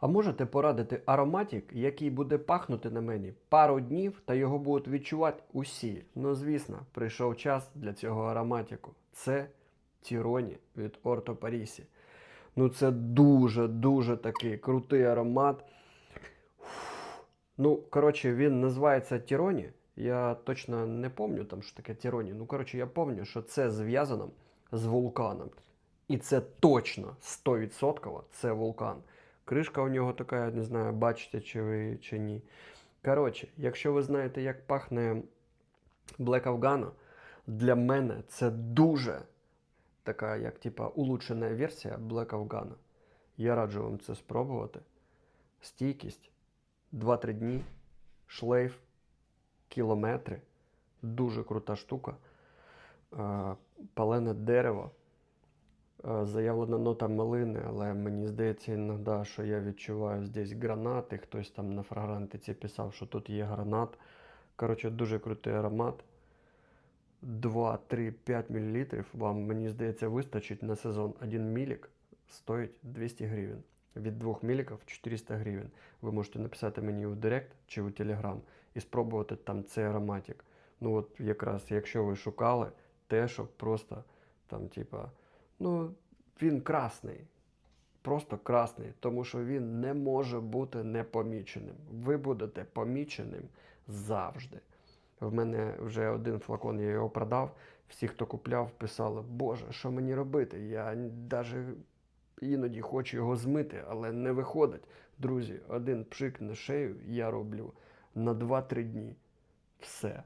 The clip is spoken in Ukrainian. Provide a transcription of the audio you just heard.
А можете порадити ароматик, який буде пахнути на мені пару днів та його будуть відчувати усі. Ну, звісно, прийшов час для цього ароматику. Це Тіроні від Орто Парісі. Ну, це дуже-дуже такий крутий аромат. Ну, коротше, він називається Тіроні. Я точно не пам'ятаю там, що таке Тіроні. Ну, коротше, я пам'ятаю, що це зв'язано з вулканом. І це точно 100% це вулкан. Кришка у нього така, я не знаю, бачите чи ви чи ні. Коротше, якщо ви знаєте, як пахне Black Afghano, для мене це дуже така, як типа улучшена версія Black Afghano. Я раджу вам це спробувати. Стійкість 2-3 дні, шлейф, кілометри. Дуже крута штука. Палене дерево. Е, Заявлена нота малини, але мені здається іноді, що я відчуваю здесь гранати. Хтось там на фрагрантиці писав, що тут є гранат. Коротше, дуже крутий аромат. 2, 3, 5 мл вам, мені здається, вистачить на сезон. Один мілік стоїть 200 гривень. Від 2 міліків 400 гривень. Ви можете написати мені у Директ чи у Телеграм і спробувати там цей ароматик. Ну от якраз, якщо ви шукали те, що просто там, типа, ну, він красний. Просто красний, тому що він не може бути непоміченим. Ви будете поміченим завжди. В мене вже один флакон, я його продав. Всі, хто купляв, писали, Боже, що мені робити? Я навіть іноді хочу його змити, але не виходить. Друзі, один пшик на шею я роблю на 2-3 дні. Все.